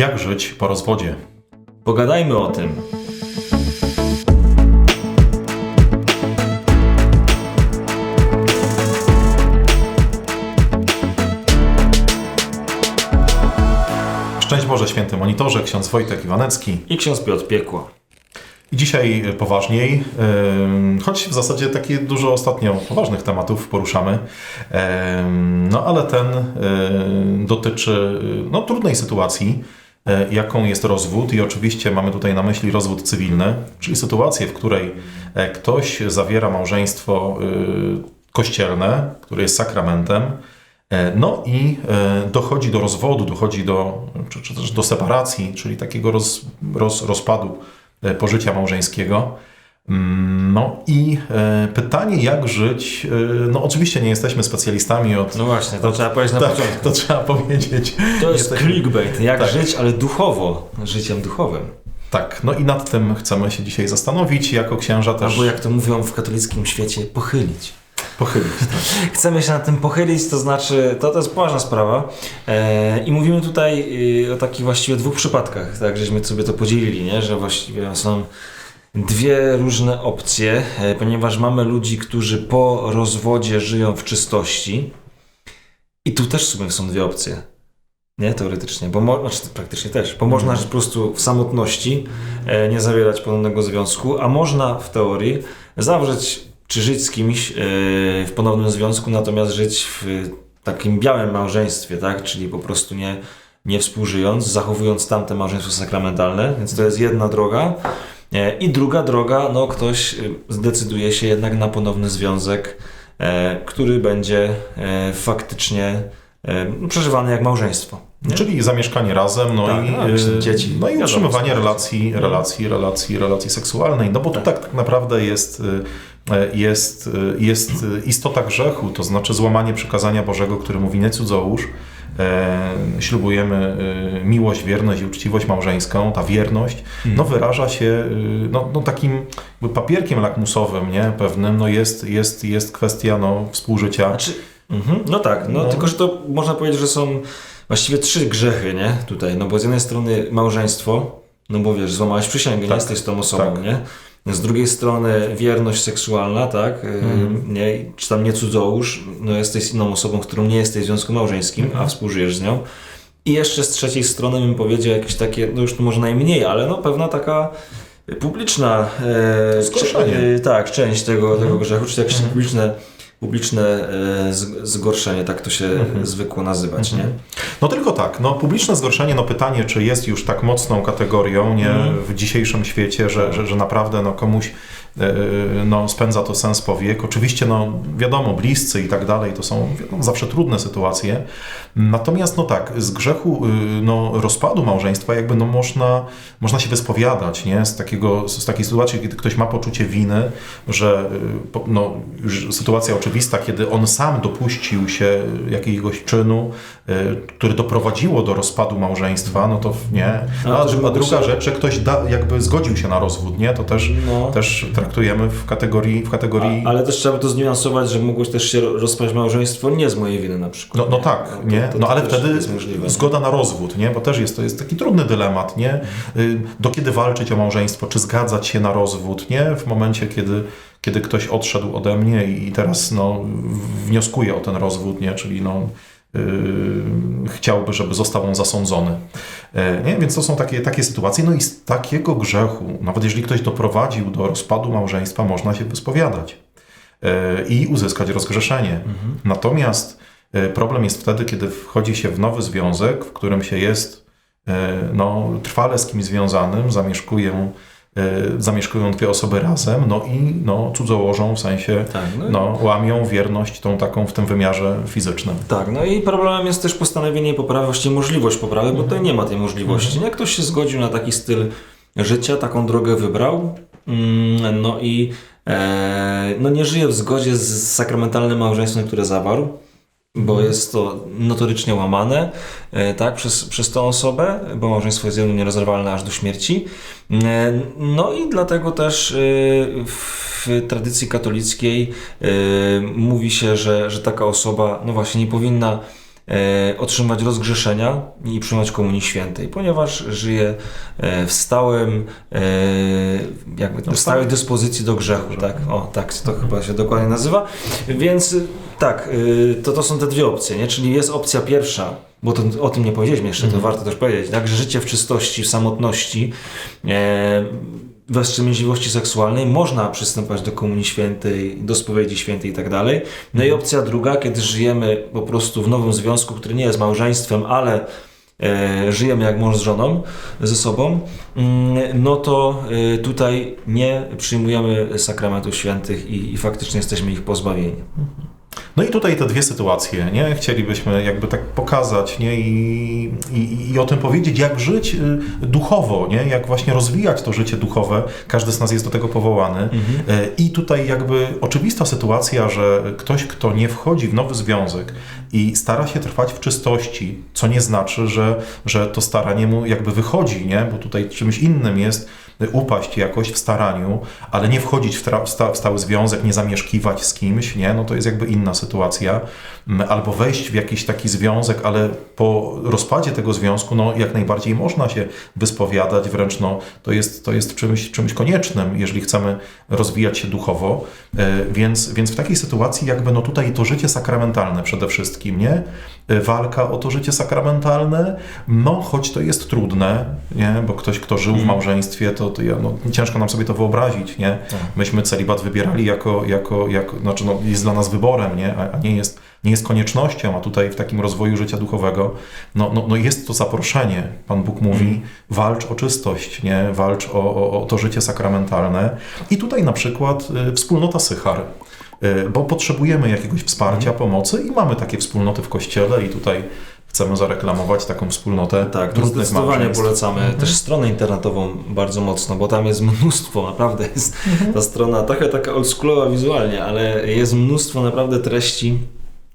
Jak żyć po rozwodzie? Pogadajmy o tym. Szczęść Boże, święty monitorze, ksiądz Wojtek Iwanecki. I ksiądz Piotr Piekła. I dzisiaj poważniej, ym, choć w zasadzie takie dużo ostatnio poważnych tematów poruszamy, no ale ten ym, dotyczy no, trudnej sytuacji, y, jaką jest rozwód i oczywiście mamy tutaj na myśli rozwód cywilny, czyli sytuację, w której e, ktoś zawiera małżeństwo y, kościelne, które jest sakramentem, e, no i e, dochodzi do rozwodu, dochodzi do, czy, czy też do separacji, czyli takiego roz, roz, rozpadu e, pożycia małżeńskiego. Mm, No i e, pytanie, jak żyć? e, No oczywiście nie jesteśmy specjalistami od... No właśnie, to trzeba powiedzieć na tak, początku. to trzeba powiedzieć. To jest Jesteśmy- clickbait. Jak Tak. żyć, ale duchowo. Życiem duchowym. Tak, no i nad tym chcemy się dzisiaj zastanowić, jako księża też Albo jak to mówią w katolickim świecie, pochylić. pochylić. Tak. Chcemy się nad tym pochylić, to znaczy, to, to jest poważna sprawa. E, I mówimy tutaj y, o takich właściwie dwóch przypadkach, tak, żeśmy sobie to podzielili, nie? że właściwie są dwie różne opcje, e, ponieważ mamy ludzi, którzy po rozwodzie żyją w czystości. I tu też w sumie są dwie opcje. Nie, teoretycznie, bo mo- znaczy praktycznie też, bo można żyć po prostu w samotności, e, nie zawierać ponownego związku, a można w teorii zawrzeć czy żyć z kimś e, w ponownym związku, natomiast żyć w takim białym małżeństwie, tak? Czyli po prostu nie, nie współżyjąc, zachowując tamte małżeństwo sakramentalne, więc to jest jedna droga. E, I druga droga, no ktoś e, zdecyduje się jednak na ponowny związek, e, który będzie e, faktycznie przeżywany jak małżeństwo. Nie? Czyli zamieszkanie razem, no Tak, i, y, dzieci. no i Wiadomo, utrzymywanie relacji, relacji, relacji, relacji seksualnej. No bo tu tak, tak naprawdę jest, y, y, jest, y, jest y, istota grzechu, to znaczy złamanie przykazania Bożego, który mówi nie cudzołóż. E, ślubujemy y, miłość, wierność i uczciwość małżeńską. Ta wierność Hmm. no, wyraża się y, no, no, takim papierkiem lakmusowym, nie? pewnym. No, jest, jest, jest kwestia no, współżycia. Znaczy, mhm, no tak, no, No. tylko że to można powiedzieć, że są właściwie trzy grzechy, nie? Tutaj, no bo z jednej strony małżeństwo, no bo wiesz, złamałeś przysięgę, nie Tak, jesteś z tą osobą, tak. nie? Z drugiej strony wierność seksualna, tak? Ym, Mhm. Nie? Czy tam nie cudzołóż, no jesteś inną osobą, którą nie jesteś w związku małżeńskim, Mhm. a współżyjesz z nią. I jeszcze z trzeciej strony bym powiedział jakieś takie, no już tu może najmniej, ale no pewna taka publiczna e, e, tak, część tego, tego grzechu, czy jakieś Mhm. publiczne, publiczne e, zgorszenie, tak to się Mhm. zwykło nazywać, nie? No tylko tak, no publiczne zgorszenie, no pytanie, czy jest już tak mocną kategorią nie, Mhm. w dzisiejszym świecie, że, że, że naprawdę no, komuś no, spędza to sens powiek. Oczywiście, no wiadomo, bliscy i tak dalej, to są wiadomo, zawsze trudne sytuacje. Natomiast, no tak, z grzechu y, no, rozpadu małżeństwa jakby no, można, można się wyspowiadać, nie? Z, takiego, z takiej sytuacji, kiedy ktoś ma poczucie winy, że y, no, sytuacja oczywista, kiedy on sam dopuścił się jakiegoś czynu, y, który doprowadziło do rozpadu małżeństwa, no to nie. No, A a, druga rzecz, że ktoś da, jakby zgodził się na rozwód, nie? To też, No. też traktujemy w kategorii, w kategorii A, ale też trzeba by to zniuansować, że mogło też się ro- rozpaść małżeństwo nie z mojej winy na przykład. No, no tak, to- nie? to- No to ale też wtedy zgoda na rozwód, nie? Bo też jest to jest taki trudny dylemat, nie? Y, Do kiedy walczyć o małżeństwo, czy zgadzać się na rozwód, nie? W momencie, kiedy, kiedy ktoś odszedł ode mnie i teraz no, wnioskuje o ten rozwód, nie? Czyli no, chciałby, żeby został on zasądzony. E, Nie? Więc to są takie, takie sytuacje. No i z takiego grzechu, nawet jeżeli ktoś doprowadził do rozpadu małżeństwa, można się wyspowiadać e, i uzyskać rozgrzeszenie. Natomiast e, problem jest wtedy, kiedy wchodzi się w nowy związek, w którym się jest no, trwale z kimś związanym, zamieszkują, e, zamieszkują dwie osoby razem, no i no, cudzołożą, w sensie Tak, no, no, łamią wierność tą taką w tym wymiarze fizycznym. Tak, no i problemem jest też postanowienie poprawy, właściwie możliwość poprawy, bo tutaj nie ma tej możliwości. Jak ktoś się zgodził na taki styl życia, taką drogę wybrał, mm, no i e, no nie żyje w zgodzie z sakramentalnym małżeństwem, które zawarł, bo jest to notorycznie łamane e, tak, przez, przez tą osobę, bo małżeństwo jest jedno nierozerwalne aż do śmierci. E, No i dlatego też e, w tradycji katolickiej mówi się, że, że taka osoba no właśnie nie powinna otrzymać rozgrzeszenia i przyjmować Komunii Świętej, ponieważ żyje e, w stałym, e, jakby w stałej dyspozycji do grzechu, tak? O, tak to chyba się dokładnie nazywa. Więc tak, to, to są te dwie opcje, nie? Czyli jest opcja pierwsza, bo to, o tym nie powiedzieliśmy jeszcze, to warto też powiedzieć, tak? Że życie w czystości, w samotności, e, wstrzemięźliwości seksualnej można przystępować do Komunii Świętej, do spowiedzi świętej i tak dalej. No i opcja druga, kiedy żyjemy po prostu w nowym związku, który nie jest małżeństwem, ale e, żyjemy jak mąż z żoną ze sobą, mm, no to e, tutaj nie przyjmujemy sakramentów świętych i, i faktycznie jesteśmy ich pozbawieni. No i tutaj te dwie sytuacje, nie? Chcielibyśmy jakby tak pokazać, nie? I, i, i o tym powiedzieć, jak żyć y, duchowo, nie? Jak właśnie rozwijać to życie duchowe. Każdy z nas jest do tego powołany. Y, I tutaj jakby oczywista sytuacja, że ktoś, kto nie wchodzi w nowy związek i stara się trwać w czystości, co nie znaczy, że, że to staranie mu jakby wychodzi, nie? Bo tutaj czymś innym jest upaść jakoś w staraniu, ale nie wchodzić w, w stały związek, nie zamieszkiwać z kimś, nie? No to jest jakby inna sytuacja. Mm, Albo wejść w jakiś taki związek, ale po rozpadzie tego związku, no jak najbardziej można się wyspowiadać, wręcz no to jest, to jest czymś, czymś koniecznym, jeżeli chcemy rozwijać się duchowo. E, Więc, więc w takiej sytuacji jakby no tutaj to życie sakramentalne przede wszystkim, nie? E, Walka o to życie sakramentalne, no choć to jest trudne, nie? Bo ktoś, kto żył w małżeństwie, to, to ja, no, ciężko nam sobie to wyobrazić, nie? Myśmy celibat wybierali jako, jako, jako znaczy no, jest dla nas wyborem, nie? A, a nie, jest, nie jest koniecznością, a tutaj w takim rozwoju życia duchowego, no, no, no jest to zaproszenie. Pan Bóg mówi, walcz o czystość, nie? Walcz o, o, o to życie sakramentalne. I tutaj na przykład y, wspólnota Sychar. Y, Bo potrzebujemy jakiegoś wsparcia, pomocy i mamy takie wspólnoty w kościele i tutaj chcemy zareklamować taką wspólnotę Tak, to zdecydowanie małżeństw. polecamy też stronę internetową bardzo mocno, bo tam jest mnóstwo, naprawdę jest ta strona trochę taka oldschoolowa wizualnie, ale jest mnóstwo naprawdę treści.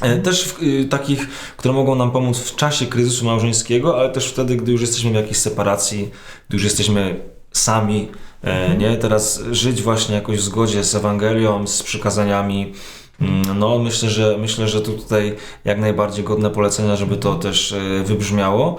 e, Też w, y, takich, które mogą nam pomóc w czasie kryzysu małżeńskiego, ale też wtedy, gdy już jesteśmy w jakiejś separacji, gdy już jesteśmy sami, e, nie? Teraz żyć właśnie jakoś w zgodzie z Ewangelią, z przykazaniami. Mm, No, myślę, że myślę, że to tutaj jak najbardziej godne polecenia, żeby to też e, wybrzmiało.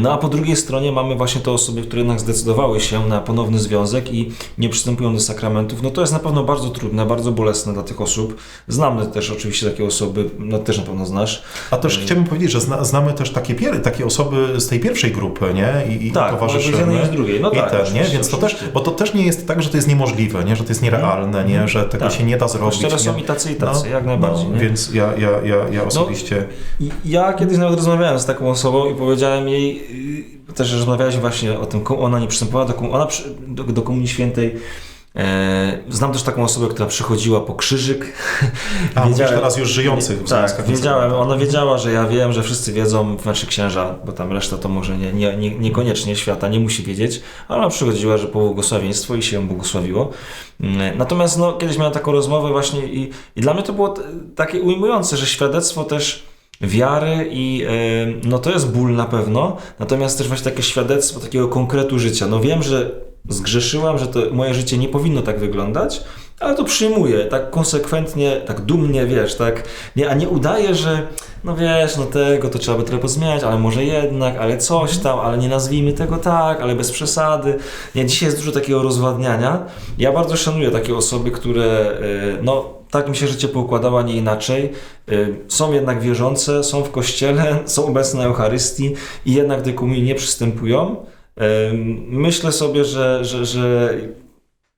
No a po drugiej stronie mamy właśnie te osoby, które jednak zdecydowały się na ponowny związek i nie przystępują do sakramentów. No to jest na pewno bardzo trudne, bardzo bolesne dla tych osób. Znamy też oczywiście takie osoby, no też na pewno znasz. A też chciałbym powiedzieć, że zna, znamy też takie, pier- takie osoby z tej pierwszej grupy, nie? I, i Tak, towarzyszymy. ale z jednej i z drugiej. No I tak, ten, nie? Więc to też, bo to też nie jest tak, że to jest niemożliwe, nie? Że to jest nierealne, nie? Że tego Tak. się nie da zrobić. Kościele są i tacy, i tacy, jak najbardziej, No, więc ja, ja, ja, ja osobiście... I Ja kiedyś nawet rozmawiałem z taką osobą i powiedziałem jej, yy, też rozmawialiśmy właśnie o tym, ona nie przystępowała do, ona do, do Komunii Świętej. E, znam też taką osobę, która przychodziła po krzyżyk. A, mówisz teraz już żyjących w Tak, wiedziałem. Ona wiedziała, że ja wiem, że wszyscy wiedzą, znaczy księża, bo tam reszta to może nie, nie, nie, niekoniecznie świata nie musi wiedzieć, ale ona przychodziła, że po błogosławieństwo i się ją błogosławiło. Mm, Natomiast no, kiedyś miałem taką rozmowę właśnie i, i dla mnie to było takie ujmujące, że świadectwo też wiary i e, no to jest ból na pewno, natomiast też właśnie takie świadectwo takiego konkretu życia. No wiem, że zgrzeszyłam, że to moje życie nie powinno tak wyglądać, ale to przyjmuję tak konsekwentnie, tak dumnie, wiesz, tak, nie, a nie udaję, że no wiesz, no tego to trzeba by trochę pozmieniać, ale może jednak, ale coś tam, ale nie nazwijmy tego tak, ale bez przesady. Nie, dzisiaj jest dużo takiego rozwadniania. Ja bardzo szanuję takie osoby, które, y, no, tak mi się życie poukładało, nie inaczej. Y, Są jednak wierzące, są w kościele, są obecne na Eucharystii i jednak do komunii nie przystępują. Myślę sobie, że, że, że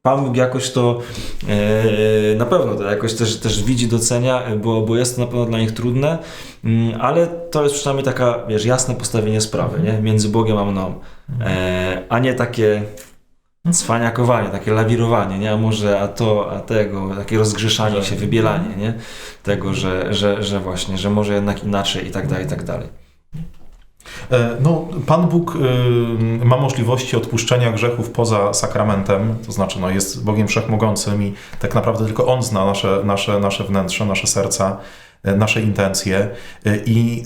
Pan Bóg jakoś to e, na pewno to jakoś też, też widzi, docenia, bo, bo jest to na pewno dla nich trudne, mm, ale to jest przynajmniej taka, wiesz, jasne postawienie sprawy, nie? Między Bogiem a mną, e, a nie takie cwaniakowanie, takie lawirowanie, nie? A może a to, a tego, takie rozgrzeszanie się, wybielanie, nie? Tego, że, że, że właśnie, że może jednak inaczej i tak dalej, i tak dalej. E, No, Pan Bóg y, ma możliwości odpuszczenia grzechów poza sakramentem, to znaczy no, jest Bogiem Wszechmogącym i tak naprawdę tylko On zna nasze, nasze, nasze wnętrze, nasze serca, e, nasze intencje E, i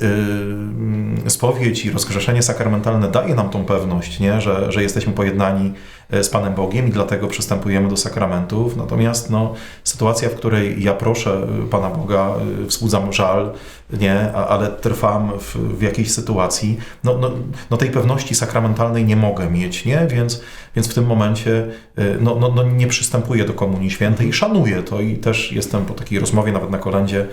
y, spowiedź i rozgrzeszenie sakramentalne daje nam tą pewność, nie? Że, że jesteśmy pojednani z Panem Bogiem i dlatego przystępujemy do sakramentów. Natomiast no, sytuacja, w której ja proszę e, Pana Boga, e, wzbudzam żal, nie, ale trwam w, w jakiejś sytuacji, no, no, no tej pewności sakramentalnej nie mogę mieć, nie? Więc, więc w tym momencie no, no, no nie przystępuję do Komunii Świętej i szanuję to i też jestem po takiej rozmowie, nawet na kolędzie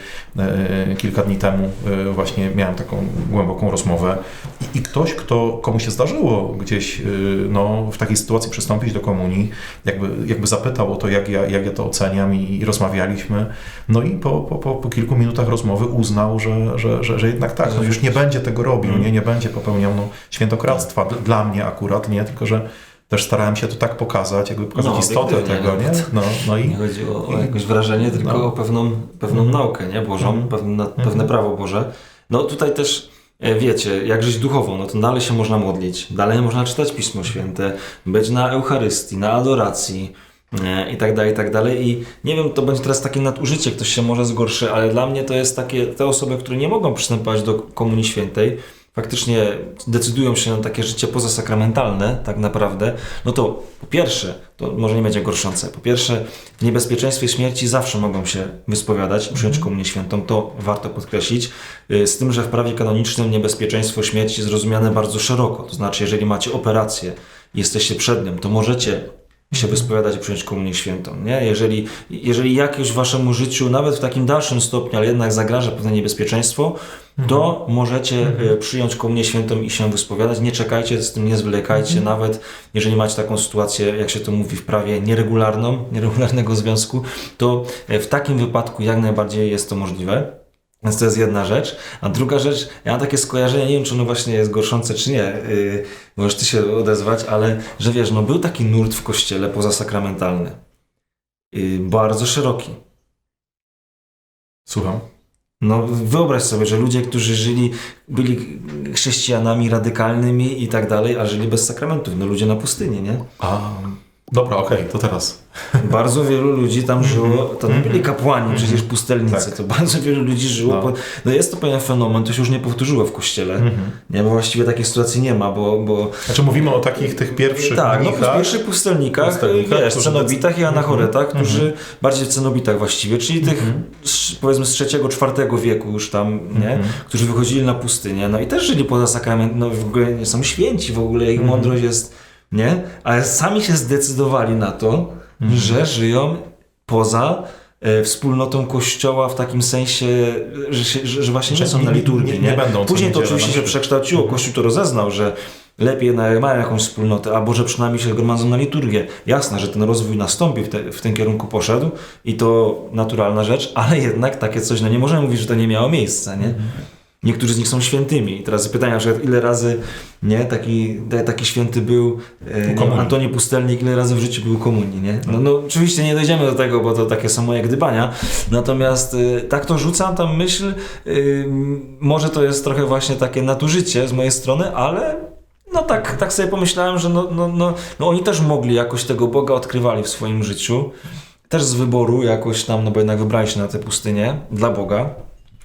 kilka dni temu właśnie miałem taką głęboką rozmowę i, i ktoś, kto, komu się zdarzyło gdzieś no, w takiej sytuacji przystąpić do Komunii, jakby, jakby zapytał o to, jak ja, jak ja to oceniam i, i rozmawialiśmy, no i po, po, po, po kilku minutach rozmowy uznał, że, że, że, że jednak tak, no już nie będzie tego robił, nie, nie będzie popełniał no, świętokradztwa dla mnie akurat, nie, tylko że też starałem się to tak pokazać, jakby pokazać No, istotę tego, nie? No, no Nie i chodzi o, o jakieś wrażenie, tylko No. o pewną, pewną naukę, nie? Bożą, Mhm. pewne, pewne prawo Boże. No tutaj też wiecie, jak żyć duchowo, no to dalej się można modlić, dalej można czytać Pismo Święte, być na Eucharystii, na adoracji e, i tak dalej, i tak dalej. I nie wiem, to będzie teraz takie nadużycie, ktoś się może zgorszy, ale dla mnie to jest takie, te osoby, które nie mogą przystępować do Komunii Świętej, faktycznie decydują się na takie życie pozasakramentalne, tak naprawdę, no to po pierwsze, to może nie będzie gorszące, po pierwsze, w niebezpieczeństwie śmierci zawsze mogą się wyspowiadać przyjąć komunię świętą, to warto podkreślić, y, z tym, że w prawie kanonicznym niebezpieczeństwo śmierci jest rozumiane bardzo szeroko, to znaczy, jeżeli macie operację i jesteście przed nią, to możecie się wyspowiadać i przyjąć komunię świętą, nie? Jeżeli, jeżeli jakieś w waszemu życiu, nawet w takim dalszym stopniu, ale jednak zagraża pewne niebezpieczeństwo, to możecie e, przyjąć komunię świętą i się wyspowiadać. Nie czekajcie, z tym nie zwlekajcie, nawet jeżeli macie taką sytuację, jak się to mówi w prawie, nieregularną, nieregularnego związku, to e, w takim wypadku jak najbardziej jest to możliwe. Więc to jest jedna rzecz. A druga rzecz, ja mam takie skojarzenie, nie wiem czy ono właśnie jest gorszące czy nie, yy, możesz ty się odezwać, ale że wiesz, no był taki nurt w kościele pozasakramentalny. Yy, bardzo szeroki. słucham. No wyobraź sobie, że ludzie, którzy żyli, byli chrześcijanami radykalnymi i tak dalej, a żyli bez sakramentów. No ludzie na pustyni, nie? A, dobra, okej, to teraz. Bardzo wielu ludzi tam żyło, to nie byli kapłani, przecież pustelnicy, Mhm. Tak. to bardzo wielu ludzi żyło. No. Po, no jest to pewien fenomen, to się już nie powtórzyło w kościele. Mhm. Nie, bo właściwie takiej sytuacji nie ma, bo... bo Znaczy mówimy o takich tych pierwszych tak, no pierwszych pustelnikach, Pustelnikach, wiesz, cenobitach i anachoretach, Mhm. którzy, bardziej w cenobitach właściwie, czyli tych z, powiedzmy z trzeciego, czwartego wieku już tam, nie, Mhm. którzy wychodzili na pustynię, no i też żyli poza sakrament, no w ogóle nie są święci, w ogóle ich Mhm. mądrość jest, nie, ale sami się zdecydowali na to, Mhm. że żyją poza e, wspólnotą kościoła w takim sensie, że, się, że, że właśnie nie są na liturgii. nie- Nie, nie będą Później to oczywiście na się przekształciło, Mhm. Kościół to rozeznał, że lepiej mają jakąś wspólnotę, albo że przynajmniej się gromadzą na liturgię. Jasne, że ten rozwój nastąpił, w, te, w tym kierunku poszedł i to naturalna rzecz, ale jednak takie coś, no nie możemy mówić, że to nie miało miejsca, nie? Mhm. Niektórzy z nich są świętymi. I teraz pytania, że ile razy nie, taki, ta- taki święty był e, nie. Antoni Pustelnik, ile razy w życiu był komunii, nie? No, no oczywiście nie dojdziemy do tego, bo to takie są moje gdybania. Natomiast e, tak to rzucam tam myśl, e, może to jest trochę właśnie takie nadużycie z mojej strony, ale no tak, tak sobie pomyślałem, że no, no, no, no oni też mogli jakoś tego Boga odkrywali w swoim życiu. Też z wyboru jakoś tam, no bo jednak wybrali się na tę pustynię dla Boga.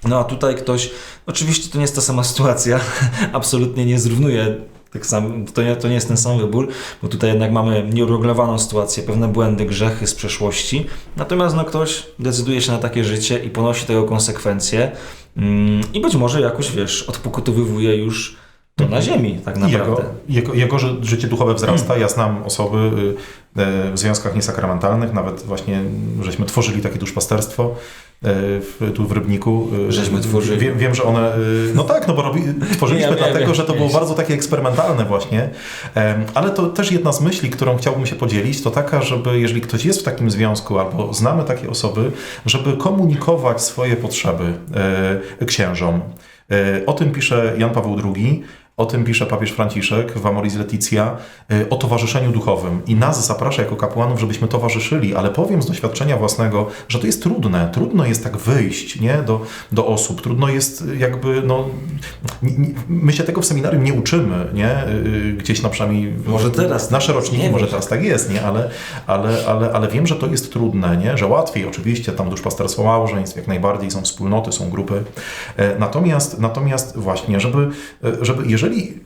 No a tutaj ktoś, oczywiście to nie jest ta sama sytuacja, absolutnie nie zrównuje tak sam, to, nie, to nie jest ten sam wybór, bo tutaj jednak mamy nieuregulowaną sytuację, pewne błędy, grzechy z przeszłości. Natomiast no, ktoś decyduje się na takie życie i ponosi tego konsekwencje mm, i być może jakoś, wiesz, odpokutowywuje już to na ziemi tak naprawdę. Jego, jego, jego ży- życie duchowe wzrasta. Ja znam osoby y, y, w związkach niesakramentalnych, nawet właśnie żeśmy tworzyli takie duszpasterstwo w, tu w Rybniku. y, Żeśmy tworzyli. Wiem, wiem że one... y, No tak, no bo robi, tworzyliśmy Ja dlatego, wiem, że to było bardzo takie eksperymentalne właśnie. Ale to też jedna z myśli, którą chciałbym się podzielić, to taka, żeby jeżeli ktoś jest w takim związku albo znamy takie osoby, żeby komunikować swoje potrzeby księżom. O tym pisze Jan Paweł II. O tym pisze papież Franciszek w Amoris Laetitia, y, o towarzyszeniu duchowym. I nas zaprasza jako kapłanów, żebyśmy towarzyszyli, ale powiem z doświadczenia własnego, że to jest trudne. Trudno jest tak wyjść nie? Do, do osób. Trudno jest y, jakby, no, my się tego w seminarium nie uczymy, nie? Y, Gdzieś na przynajmniej... Może teraz Nasze tak jest, roczniki, nie może teraz tak jest, nie? Ale, ale, ale, ale wiem, że to jest trudne, nie? Że łatwiej oczywiście, tam duszpasterstwo małżeństw, jak najbardziej są wspólnoty, są grupy. E, Natomiast, natomiast właśnie, żeby, e, żeby jeżeli jeżeli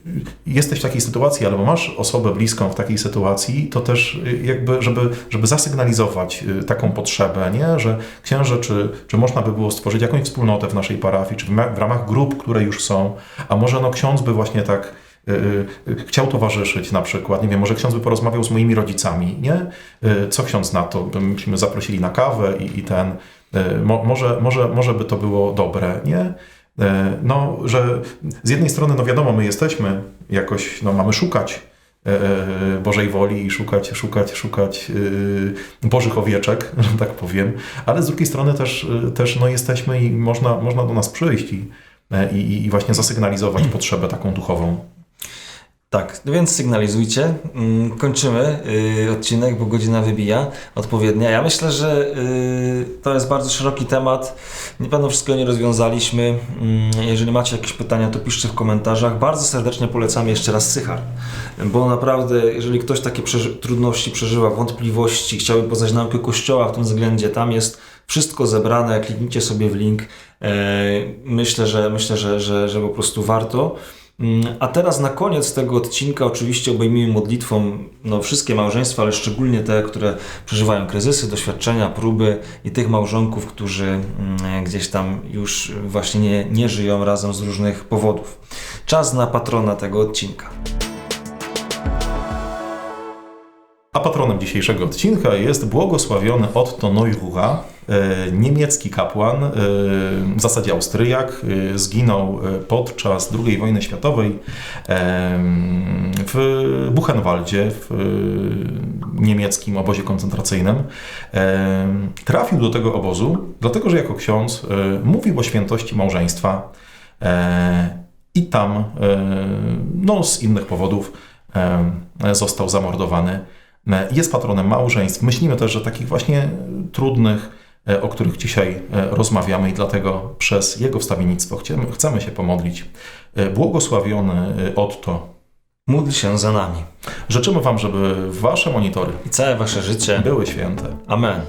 jesteś w takiej sytuacji, albo masz osobę bliską w takiej sytuacji, to też jakby, żeby, żeby zasygnalizować taką potrzebę, nie? że księże, czy, czy można by było stworzyć jakąś wspólnotę w naszej parafii, czy w, ramach grup, które już są, a może no ksiądz by właśnie tak chciał towarzyszyć na przykład, nie wiem, może ksiądz by porozmawiał z moimi rodzicami, nie? Co ksiądz na to? Byśmy zaprosili na kawę i, i ten, mo, może, może, może by to było dobre, nie? No, że z jednej strony, no wiadomo, my jesteśmy jakoś, no mamy szukać Bożej woli i szukać, szukać, szukać Bożych owieczek, że tak powiem, ale z drugiej strony też, też no jesteśmy i można, można do nas przyjść i, i, i właśnie zasygnalizować potrzebę taką duchową. Tak, więc sygnalizujcie. Mm, kończymy y, odcinek, bo godzina wybija odpowiednia. Ja myślę, że y, to jest bardzo szeroki temat. Nie pewno wszystkiego nie rozwiązaliśmy. Mm, jeżeli macie jakieś pytania, to piszcie w komentarzach. Bardzo serdecznie polecam jeszcze raz Sychar, bo naprawdę, jeżeli ktoś takie przeży trudności przeżywa, wątpliwości, chciałby poznać naukę Kościoła w tym względzie, tam jest wszystko zebrane. Kliknijcie sobie w link. E, myślę, że myślę, że, że, że po prostu warto. Mm, a teraz na koniec tego odcinka oczywiście obejmijmy modlitwą no, wszystkie małżeństwa, ale szczególnie te, które przeżywają kryzysy, doświadczenia, próby i tych małżonków, którzy mm, gdzieś tam już właśnie nie, nie żyją razem z różnych powodów. Czas na patrona tego odcinka. A patronem dzisiejszego odcinka jest błogosławiony Otto Neurucha, niemiecki kapłan, e, w zasadzie Austriak, e, zginął podczas II wojny światowej w Buchenwaldzie, w niemieckim obozie koncentracyjnym. Trafił do tego obozu, dlatego że jako ksiądz mówił o świętości małżeństwa i tam no, z innych powodów został zamordowany. E, jest patronem małżeństw. Myślimy też, że takich właśnie trudnych, e, o których dzisiaj e, rozmawiamy i dlatego przez jego wstawiennictwo chcemy, chcemy się pomodlić. Błogosławiony Otto. Módl się za nami. Życzymy Wam, żeby Wasze monitory i całe Wasze życie były święte. Amen.